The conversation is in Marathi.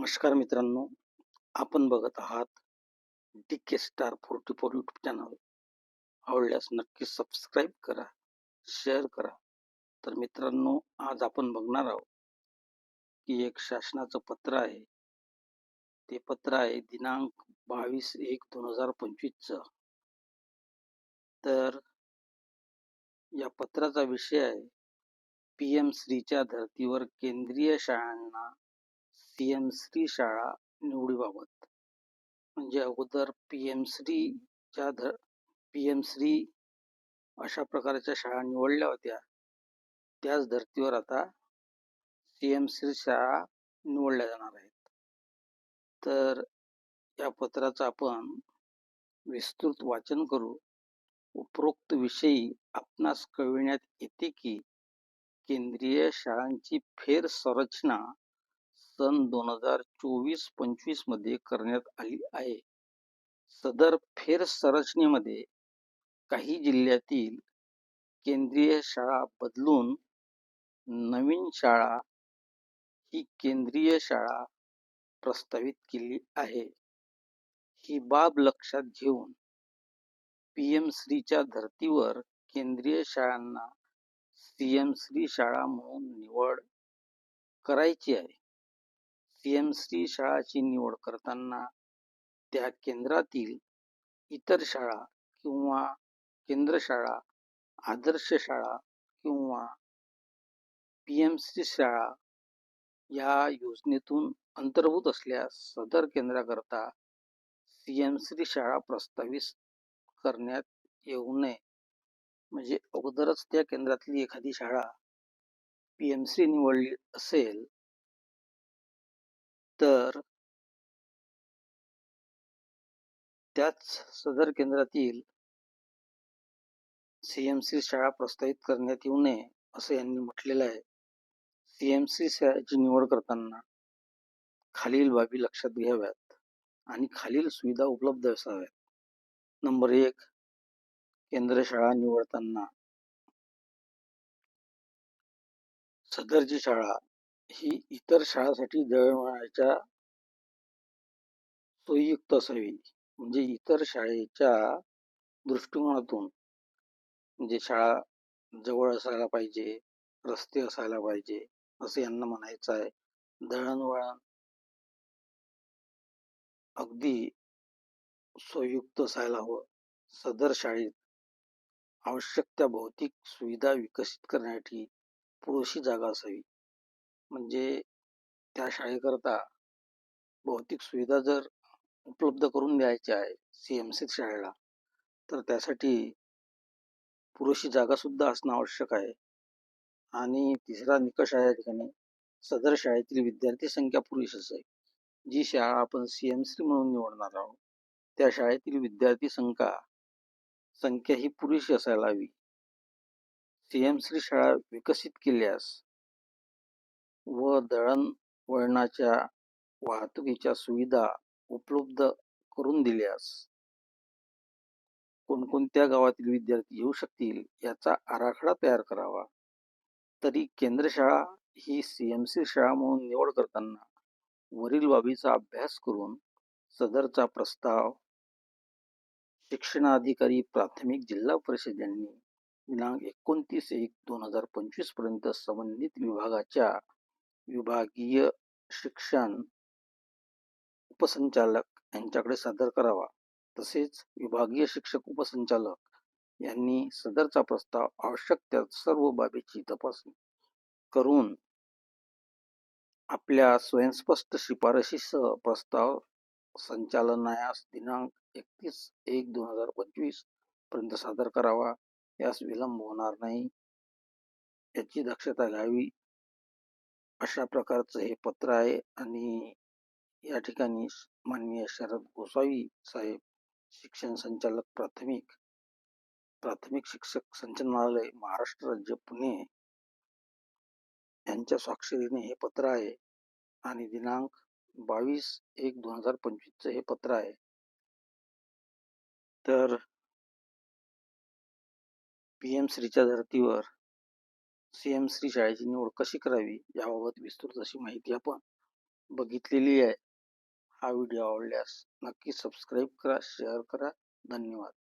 नमस्कार मित्रांनो. आपण बघत आहात D K star forty four YouTube channel आवडल्यास नक्की सबस्क्राईब करा शेअर करा. तर मित्रांनो आज आपण बघणार आहोत की एक शासनाचं पत्र आहे. ते पत्र आहे दिनांक बावीस एक दोन हजार पंचवीसचं. तर या पत्राचा विषय आहे. पी एम श्रीच्या धर्तीवर केंद्रीय शाळांना पी एम श्री शाळा निवडीबाबत म्हणजे अगोदर पी एम श्रीच्या ध पी एम श्री अशा प्रकारच्या शाळा निवडल्या होत्या. त्याच धर्तीवर आता सी एम श्री शाळा निवडल्या जाणार आहेत. तर या पत्राचं आपण विस्तृत वाचन करू. उपरोक्त विषयी आपणास कळविण्यात येते की केंद्रीय शाळांची फेरसंरचना सन दोन हजार चोवीस पंचवीसमध्ये करण्यात आली आहे. सदर फेरसंरचनेमध्ये काही जिल्ह्यातील केंद्रीय शाळा बदलून नवीन शाळा ही केंद्रीय शाळा प्रस्तावित केली आहे. ही बाब लक्षात घेऊन पी एम श्रीच्या धर्तीवर केंद्रीय शाळांना सी एम श्री शाळा म्हणून निवड करायची आहे. सीएमसी शाळाची निवड करताना त्या केंद्रातील इतर शाळा किंवा केंद्र शाळा आदर्श शाळा किंवा पी एम सी शाळा या योजनेतून अंतर्भूत असल्यास सदर केंद्राकरता सी एम सी शाळा प्रस्तावित करण्यात येऊ नये. म्हणजे अगोदरच त्या केंद्रातली एखादी शाळा पी एम सी निवडली असेल तर त्याच सदर केंद्रातील सीएमसी शाळा प्रस्तावित करण्यात येऊ नये असं यांनी म्हटलेलं आहे. सीएमसी शाळेची निवड करताना खालील बाबी लक्षात घ्याव्यात आणि खालील सुविधा उपलब्ध असाव्यात. नंबर एक केंद्र शाळा निवडताना सदरची शाळा ही इतर शाळांसाठी दळणवळणाच्या सोयीयुक्त असावी म्हणजे इतर शाळेच्या दृष्टिकोनातून म्हणजे शाळा जवळ असायला पाहिजे रस्ते असायला पाहिजे असं यांना म्हणायचं आहे. दळणवळण अगदी सोयुक्त असायला हवं. सदर शाळेत आवश्यक त्या भौतिक सुविधा विकसित करण्यासाठी पुरेशी जागा असावी. म्हणजे त्या शाळेकरता भौतिक सुविधा जर उपलब्ध करून द्यायच्या आहे सी एम सी शाळेला तर त्यासाठी पुरेशी जागा सुद्धा असणं आवश्यक आहे. आणि तिसरा निकष आहे या ठिकाणी सदर शाळेतील विद्यार्थी संख्या पुरेशी असे जी शाळा आपण सी एम सी म्हणून निवडणार आहोत त्या शाळेतील विद्यार्थी संख्या संख्या ही पुरेशी असायला हवी. सी एम सी शाळा विकसित केल्यास व दळणवळणाच्या वाहतुकीच्या सुविधा उपलब्ध करून दिल्यास कोणकोणत्या गावातील विद्यार्थी येऊ शकतील याचा आराखडा तयार करावा. तरी केंद्र शाळा ही सी एम सी शाळा म्हणून निवड करताना वरील बाबीचा अभ्यास करून सदरचा प्रस्ताव शिक्षणाधिकारी प्राथमिक जिल्हा परिषद यांनी दिनांक एकोणतीस एक दोन हजार पंचवीसपर्यंत संबंधित विभागाच्या विभागीय शिक्षण उपसंचालक यांच्याकडे सादर करावा. तसेच विभागीय शिक्षक उपसंचालक यांनी सदरचा प्रस्ताव आवश्यक त्या सर्व बाबीची तपासणी करून आपल्या स्वयंस्पष्ट शिफारशीसह प्रस्ताव संचालनायास दिनांक एकतीस एक दोन हजार पंचवीसपर्यंत सादर करावा. यास विलंब होणार नाही. याची दक्षता घ्यावी. अशा प्रकारचं हे पत्र आहे आणि या ठिकाणी माननीय शरद गोसावी साहेब शिक्षण संचालक प्राथमिक प्राथमिक शिक्षक संचालनालय महाराष्ट्र राज्य पुणे यांच्या स्वाक्षरीने हे पत्र आहे आणि दिनांक बावीस एक दोन हजार पंचवीसचं हे पत्र आहे. तर पी एम श्रीच्या धर्तीवर सी एम श्री शाळेची निवड कशी करावी याबाबत विस्तृत अशी माहिती आपण बघितलेली आहे. हा व्हिडिओ आवडल्यास नक्की सबस्क्राईब करा शेअर करा. धन्यवाद.